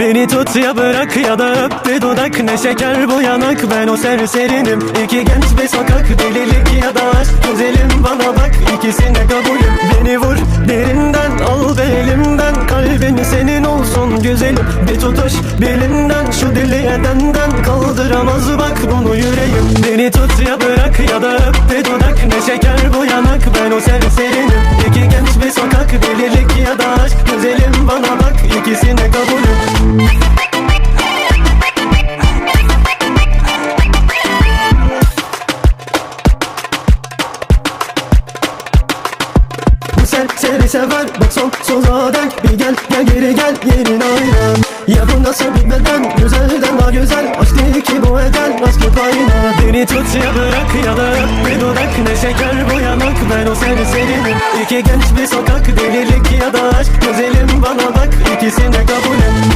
Beni tut ya bırak ya da öp bir dudak. Ne şeker bu yanak ben o serserinim. İki genç bir sokak delilik ya da aşk. Güzelim bana bak ikisine kabulüm. Beni vur derinden al belimden Kalbin senin olsun güzelim. Bir tutuş belinden şu deli edenden Kaldıramaz. Bak bunu yüreğim. Beni tut ya bırak ya da öp bir dudak. Ne şeker bu yanak ben o serserinim ikisine kabulüm Bu serseri sever bak son sola denk Bir gel gel geri gel yerin aynen. Ya bu nasıl bir beden? Güzelden daha güzel. Değil ki bu eden aşkı payına. Beni tut ya bırak ya da bir dudak. Ne şeker bu yanak ben o serserinim İki genç bir sokak delilik ya da aşk. Güzelim bana bak ikisine kabul